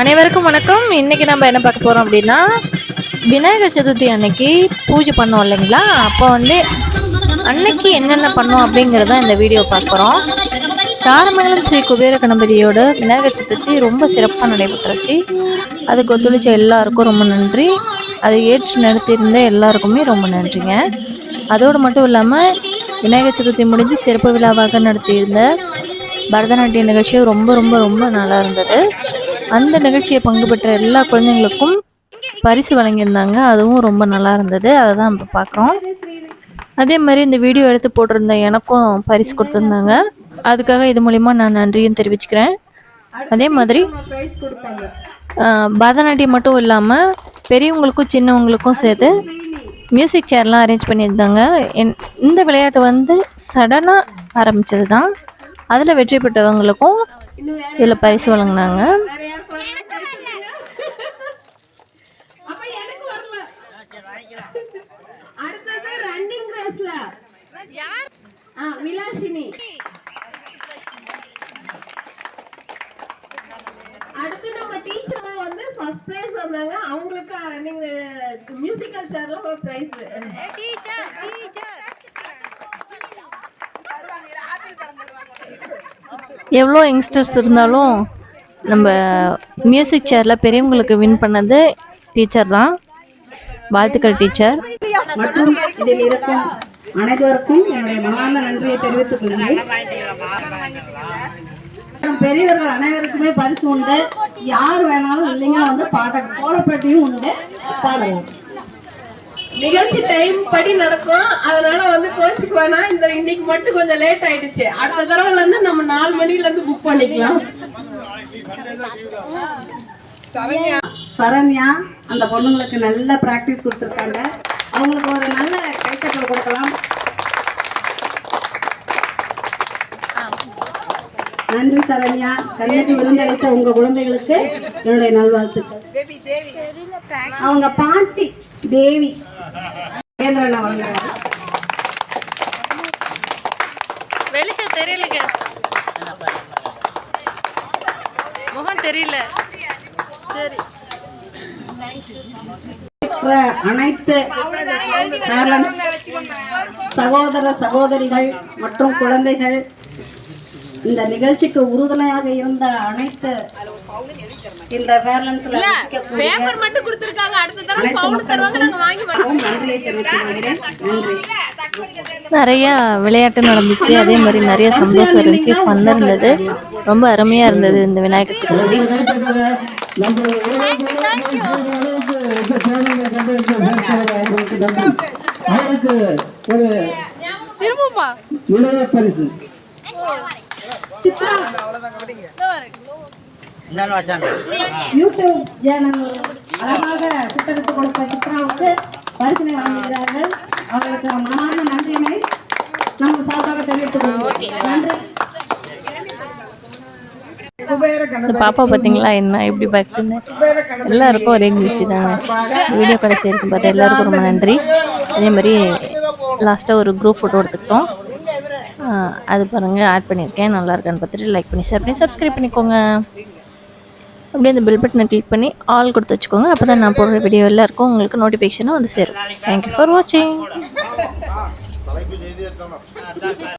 அனைவருக்கும் வணக்கம். இன்னைக்கு நம்ம என்ன பார்க்க போகிறோம் அப்படின்னா விநாயகர் சதுர்த்தி அன்னைக்கு பூஜை பண்ணோம் இல்லைங்களா? அப்போ வந்து அன்னைக்கு என்னென்ன பண்ணோம் அப்படிங்கிறத இந்த வீடியோ பார்க்குறோம் தாரமங்கலம் ஸ்ரீ குபேர கணபதியோட விநாயகர் சதுர்த்தி ரொம்ப சிறப்பாக நடைபெற்றுச்சு. அதுக்கு ஒத்துழைச்ச எல்லாருக்கும் ரொம்ப நன்றி. அதை ஏற்று நடத்தியிருந்த எல்லாருக்குமே ரொம்ப நன்றிங்க. அதோடு மட்டும் இல்லாமல் விநாயகர் சதுர்த்தி முடிஞ்சு சிறப்பு விழாவாக நடத்தியிருந்த பரதநாட்டிய நிகழ்ச்சியும் ரொம்ப ரொம்ப ரொம்ப நல்லா இருந்தது. அந்த நிகழ்ச்சியை பங்கு பெற்ற எல்லா குழந்தைங்களுக்கும் பரிசு வழங்கியிருந்தாங்க. அதுவும் ரொம்ப நல்லா இருந்தது. அதை தான் இப்போ பார்க்குறோம் அதே மாதிரி இந்த வீடியோ எடுத்து போட்டிருந்த எனக்கும் பரிசு கொடுத்துருந்தாங்க. அதுக்காக இது மூலிமா நான் நன்றியும் தெரிவிச்சுக்கிறேன். அதே மாதிரி பரதநாட்டியம் மட்டும் இல்லாமல் பெரியவங்களுக்கும் சின்னவங்களுக்கும் சேர்த்து மியூசிக் சேர்லாம் அரேஞ்ச் பண்ணியிருந்தாங்க. என் இந்த விளையாட்டு வந்து சடனாக ஆரம்பித்தது தான் அதில் வெற்றி பெற்றவங்களுக்கும் இதில் பரிசு வழங்கினாங்க. ஆ விலாசினி அடுத்து நம்ம டீச்சர் வந்து ஃபர்ஸ்ட் பிரைஸ் வந்தாங்க. அவங்களுக்கு ரன்னிங் மியூசிக்கல் சேர்ல ஒரு பிரைஸ் எவ்வளோ யங்ஸ்டர்ஸ் இருந்தாலும் நம்ம மியூசிக் சேரில் பெரியவங்களுக்கு வின் பண்ணது டீச்சர் தான். வாழ்த்துக்கள் டீச்சர் மற்றும் இதில் இருக்கும். அனைவருக்கும் என்னுடைய மகான நன்றியை தெரிவித்துக் கொள்கிறேன். பெரியவர்கள் அனைவருக்குமே பரிசு உண்டு. யார் வேணாலும் இல்லைங்க வந்து பாட கோலப்பட்டியும் உண்டு. பாடலாம் நிகழ்ச்சி டைம் படி நடக்கும். அதனால வந்து கோச்சுக்கு வேணாம். இந்த இன்னைக்கு மட்டும் கொஞ்சம் லேட் ஆயிடுச்சு. அடுத்த தடவைல இருந்து நம்ம நாலு மணில இருந்து புக் பண்ணிக்கலாம். சரண்யா அந்த பொண்ணுங்களுக்கு நல்ல பிராக்டிஸ் கொடுத்துருக்காங்க. அவங்களுக்கு ஒரு நல்ல கைத்தட்டல் கொடுக்கலாம். நன்றி சரண்யா. கல்யாணி விருந்தளித்த உங்க குழந்தைகளுக்கு என்னுடைய நல்வாழ்த்துக்கள். அவங்க பாட்டி தேவி. வெளிச்சம் தெரியலங்க. முகம் தெரியல. சரி. இருக்கிற அனைத்து பேரண்ட்ஸ் சகோதர சகோதரிகள் மற்றும் குழந்தைகள் இந்த நிகழ்ச்சிக்கு உறுதுணையாக இருந்த அனைத்து இந்த பேரண்ட்ஸ்ல பேப்பர் மட்டும் கொடுத்துருக்காங்க. அடுத்த தடவை பவுன் தருவாங்க நாங்க வாங்கி நன்றி. நிறையா விளையாட்டு நடந்துச்சு. அதே மாதிரி நிறைய சந்தோஷம் இருந்துச்சு. ஃபன்னாக இருந்தது. ரொம்ப அருமையாக இருந்தது இந்த விநாயகர் சதுர்த்தி. அவருக்கு ஒரு பரிசு யூடியூப் சேனல் அழகாக கொடுத்த இந்த பாப்பா பார்த்தீங்களா என்ன எப்படி பார்க்குன்னு எல்லாருக்கும் ஒரே குசி தான். வீடியோ கடைசி இருக்கும் பார்த்து எல்லாருக்கும் ரொம்ப நன்றி. அதே மாதிரி லாஸ்ட்டாக ஒரு குரூப் ஃபோட்டோ எடுத்துக்கிட்டோம். ஆஹ் அது பாருங்கள் ஆட் பண்ணியிருக்கேன். நல்லா இருக்கான்னு பார்த்துட்டு லைக் பண்ணி ஷேர் பண்ணி சப்ஸ்கிரைப் பண்ணிக்கோங்க. அப்படியே அந்த பெல் பட்டனை கிளிக் பண்ணி ஆல் கொடுத்து வச்சுக்கோங்க. அப்போ தான் நான் போடுற வீடியோ எல்லாருக்கும் உங்களுக்கு நோட்டிஃபிகேஷனாக வந்து சேரும். தேங்க்யூ ஃபார் வாட்சிங்